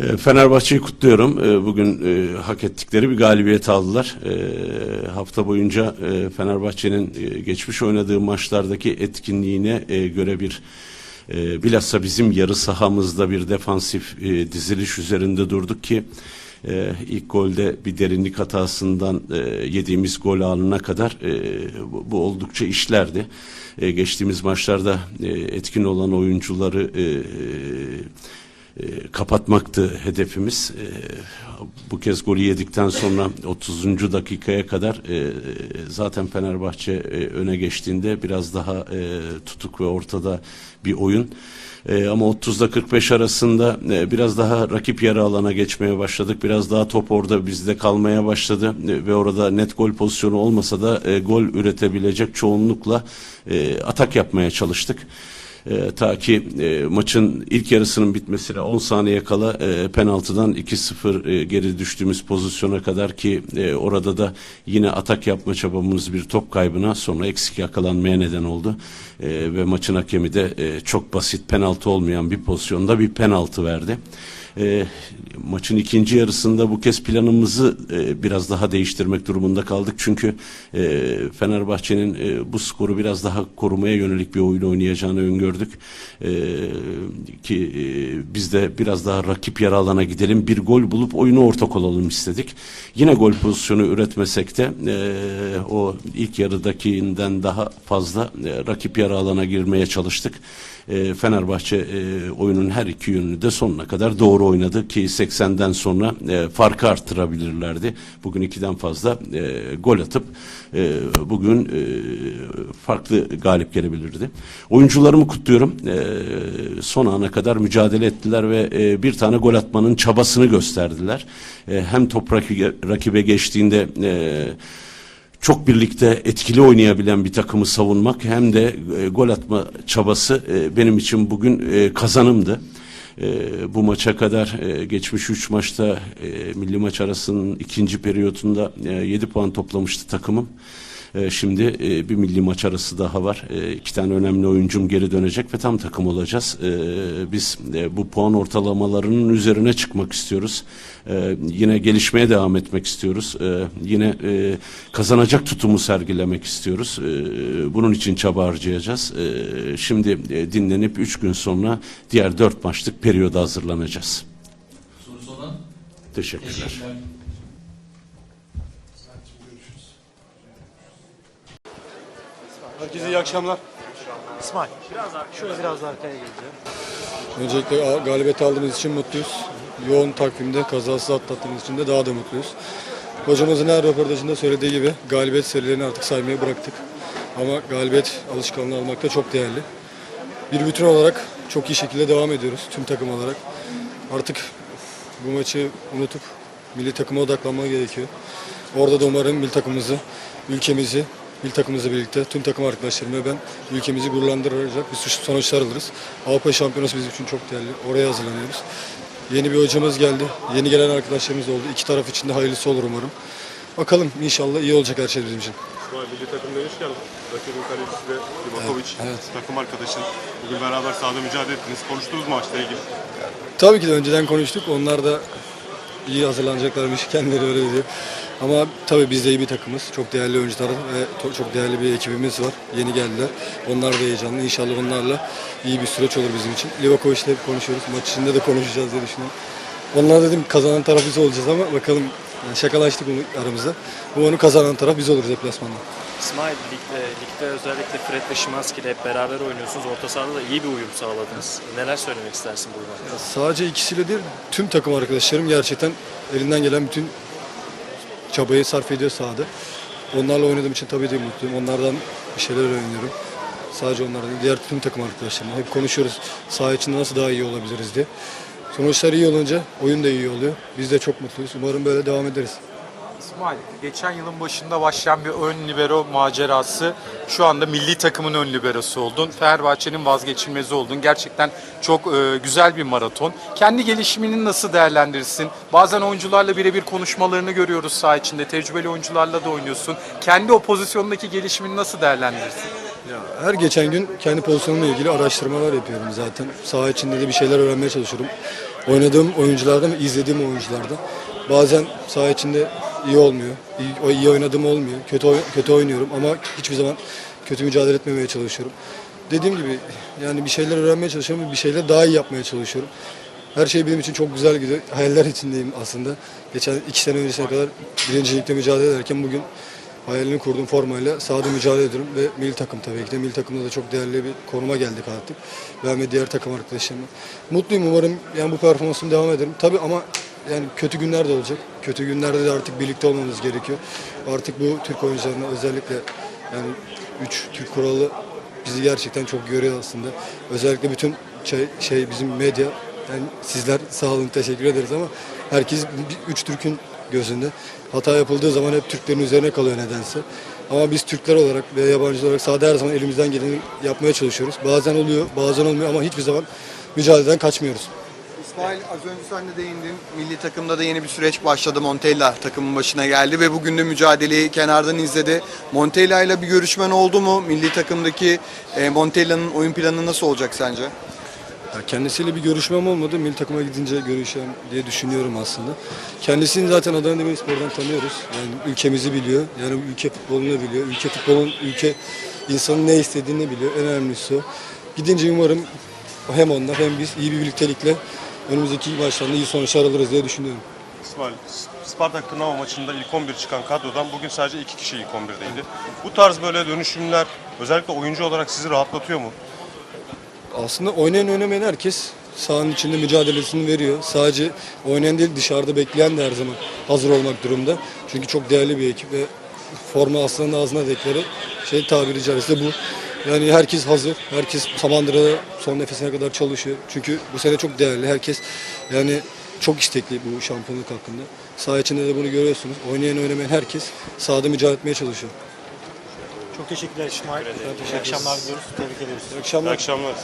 E, Fenerbahçe'yi kutluyorum. E, Bugün e, hak ettikleri bir galibiyet aldılar. E, Hafta boyunca e, Fenerbahçe'nin e, geçmiş oynadığı maçlardaki etkinliğine göre bir bilhassa bizim yarı sahamızda bir defansif diziliş üzerinde durduk ki e, ilk golde bir derinlik hatasından e, yediğimiz gol anına kadar e, bu, bu oldukça işlerdi. E, geçtiğimiz maçlarda e, etkin olan oyuncuları e, e, kapatmaktı hedefimiz. E, bu kez golü yedikten sonra 30. dakikaya kadar e, zaten Fenerbahçe e, öne geçtiğinde biraz daha e, tutuk ve ortada bir oyun. E, ama 30'da 45 arasında e, biraz daha rakip yarı alana geçmeye başladık. Biraz daha top orada bizde kalmaya başladı E, ve orada net gol pozisyonu olmasa da e, gol üretebilecek çoğunlukla e, atak yapmaya çalıştık. E, ta ki e, maçın ilk yarısının bitmesine 10 saniye kala e, penaltıdan 2-0 e, geri düştüğümüz pozisyona kadar ki e, orada da yine atak yapma çabamız bir top kaybına sonra eksik yakalanmaya neden oldu. E, ve maçın hakemi de e, çok basit penaltı olmayan bir pozisyonda bir penaltı verdi. E, maçın ikinci yarısında bu kez planımızı e, biraz daha değiştirmek durumunda kaldık. Çünkü e, Fenerbahçe'nin e, bu skoru biraz daha korumaya yönelik bir oyun oynayacağını öngördük. E, ki e, biz de biraz daha rakip yarı alana gidelim, bir gol bulup oyunu ortak olalım istedik. Yine gol pozisyonu üretmesek de e, o ilk yarıdakinden daha fazla e, rakip yarı alana girmeye çalıştık. E, Fenerbahçe e, oyunun her iki yönünü de sonuna kadar doğru oynadı ki 80'den sonra e, farkı arttırabilirlerdi. Bugün ikiden fazla e, gol atıp e, bugün e, farklı galip gelebilirdi. Oyuncularımı kutluyorum. E, son ana kadar mücadele ettiler ve e, bir tane gol atmanın çabasını gösterdiler. E, hem top rakibe, geçtiğinde e, çok birlikte etkili oynayabilen bir takımı savunmak hem de e, gol atma çabası e, benim için bugün e, kazanımdı. E, bu maça kadar e, geçmiş 3 maçta e, milli maç arasının ikinci periyotunda e, 7 puan toplamıştı takımım. E, Şimdi e, bir milli maç arası daha var. E, İki tane önemli oyuncum geri dönecek ve tam takım olacağız. E, Biz e, bu puan ortalamalarının üzerine çıkmak istiyoruz. E, Yine gelişmeye devam etmek istiyoruz. E, Yine e, kazanacak tutumu sergilemek istiyoruz. E, Bunun için çaba harcayacağız. E, Şimdi e, dinlenip 3 gün sonra diğer 4 maçlık periyoda hazırlanacağız. Sorusu olan Teşekkürler. teşekkürler. Herkese iyi akşamlar. İsmail, biraz daha, şöyle biraz daha arkaya geleceğim. Öncelikle galibiyet aldığımız için mutluyuz. Yoğun takvimde kazasız atlattığımız için de daha da mutluyuz. Hocamızın her röportajında söylediği gibi galibiyet serilerini artık saymayı bıraktık. Ama galibiyet alışkanlığı almak da çok değerli. Bir bütün olarak çok iyi şekilde devam ediyoruz tüm takım olarak. Artık bu maçı unutup milli takıma odaklanmak gerekiyor. Orada da umarım milli takımımızı, ülkemizi, milli takımımızla birlikte tüm takım arkadaşlarım ve ben ülkemizi gururlandıracak bir sonuçlar alırız. Avrupa Şampiyonası bizim için çok değerli. Oraya hazırlanıyoruz. Yeni bir hocamız geldi. Yeni gelen arkadaşlarımız oldu. İki taraf için de hayırlısı olur umarım. Bakalım inşallah iyi olacak her şey bizim için. İsmail milli takım demişken rakibin kalecisi de Livakovic evet. takım arkadaşın. Bugün beraber sahada mücadele ettiniz. Konuştunuz mu maçla ilgili? Tabii ki de önceden konuştuk. Onlar da iyi hazırlanacaklarmış. Kendileri öyle diyor. Ama tabii biz de iyi bir takımız. Çok değerli oyuncular ve çok değerli bir ekibimiz var. Yeni geldiler. Onlar da heyecanlı. İnşallah onlarla iyi bir süreç olur bizim için. Livakovic'le hep konuşuyoruz. Maç içinde de konuşacağız diye düşünüyorum. Onlar dedim kazanan taraf biz olacağız ama bakalım yani şakalaştık bunu aramızda. Umarım kazanan taraf biz oluruz deplasmanda. İsmail, ligde, ligde özellikle Fred ve Şimanski ile hep beraber oynuyorsunuz. Orta sahada da iyi bir uyum sağladınız. Neler söylemek istersin bu maçta? Sadece ikisiyle değil, tüm takım arkadaşlarım gerçekten elinden gelen bütün çabayı sarf ediyor sahada. Onlarla oynadığım için tabii de mutluyum. Onlardan bir şeyler öğreniyorum. Sadece onlardan diğer tüm takım arkadaşlarımla. Hep konuşuyoruz saha içinde nasıl daha iyi olabiliriz diye. Sonuçlar iyi olunca oyun da iyi oluyor. Biz de çok mutluyuz. Umarım böyle devam ederiz. İsmail, geçen yılın başında başlayan bir ön libero macerası şu anda milli takımın ön liberosu oldun. Fenerbahçe'nin vazgeçilmezi oldun. Gerçekten çok e, güzel bir maraton. Kendi gelişimini nasıl değerlendirirsin? Bazen oyuncularla birebir konuşmalarını görüyoruz saha içinde. Tecrübeli oyuncularla da oynuyorsun. Kendi o pozisyondaki gelişimini nasıl değerlendirirsin? Ya her geçen gün kendi pozisyonumla ilgili araştırmalar yapıyorum zaten. Saha içinde de bir şeyler öğrenmeye çalışıyorum. Oynadığım oyunculardan izlediğim oyunculardan. Bazen saha içinde iyi olmuyor. İyi, iyi oynadığım olmuyor. Kötü kötü oynuyorum ama hiçbir zaman kötü mücadele etmemeye çalışıyorum. Dediğim gibi yani bir şeyler öğrenmeye çalışıyorum bir şeyler daha iyi yapmaya çalışıyorum. Her şey benim için çok güzel gidiyor. Hayaller içindeyim aslında. Geçen iki sene öncesine kadar birincilikte mücadele ederken bugün hayalini kurduğum formayla sahada mücadele ediyorum ve milli takım tabii ki de milli takımda da çok değerli bir konuma geldik artık. Ben ve diğer takım arkadaşlarımla. Mutluyum umarım yani bu performansım devam ederim. Tabii ama yani kötü günler de olacak. Kötü günlerde de artık birlikte olmamız gerekiyor. Artık bu Türk oyuncularına özellikle yani 3 Türk kuralı bizi gerçekten çok görüyor aslında. Özellikle bütün şey, şey bizim medya yani sizler sağ olun teşekkür ederiz ama herkes bir- üç Türk'ün gözünde. Hata yapıldığı zaman hep Türklerin üzerine kalıyor nedense. Ama biz Türkler olarak ve yabancı olarak sahada her zaman elimizden geleni yapmaya çalışıyoruz. Bazen oluyor, bazen olmuyor ama hiçbir zaman mücadeleden kaçmıyoruz. İsmail az önce sen de değindin. Milli takımda da yeni bir süreç başladı. Montella takımın başına geldi ve bugün de mücadeleyi kenardan izledi. Montella ile bir görüşmen oldu mu? Milli takımdaki e, Montella'nın oyun planı nasıl olacak sence? Ya kendisiyle bir görüşmem olmadı. Milli takıma gidince görüşeceğim diye düşünüyorum aslında. Kendisini zaten Adana Demirspor'dan tanıyoruz. Yani ülkemizi biliyor. Yani ülke futbolunu biliyor. Ülke futbolun, ülke insanın ne istediğini biliyor. En önemlisi o. Gidince umarım hem onlar hem biz iyi bir birliktelikle önümüzdeki maçlarda iyi sonuçlar alırız diye düşünüyorum. İsmail, Spartak Tırnava maçında ilk 11 çıkan kadrodan bugün sadece iki kişi ilk 11'deydi. Bu tarz böyle dönüşümler özellikle oyuncu olarak sizi rahatlatıyor mu? Aslında oynayan oynamayan herkes sahanın içinde mücadelesini veriyor. Sadece oynayan değil dışarıda bekleyen de her zaman hazır olmak durumda. Çünkü çok değerli bir ekip ve forma aslanın ağzına dekleri şey tabiri caizse bu. Yani herkes hazır. Herkes Samandıra'da son nefesine kadar çalışıyor. Çünkü bu sene çok değerli. Herkes yani çok istekli bu şampiyonluk hakkında. Saha içinde de bunu görüyorsunuz. Oynayan oynamayan herkes sahada mücadele etmeye çalışıyor. Çok teşekkürler İsmail. İyi akşamlar diliyoruz. Tebrik ediyoruz. İyi akşamlar. İyi akşamlar.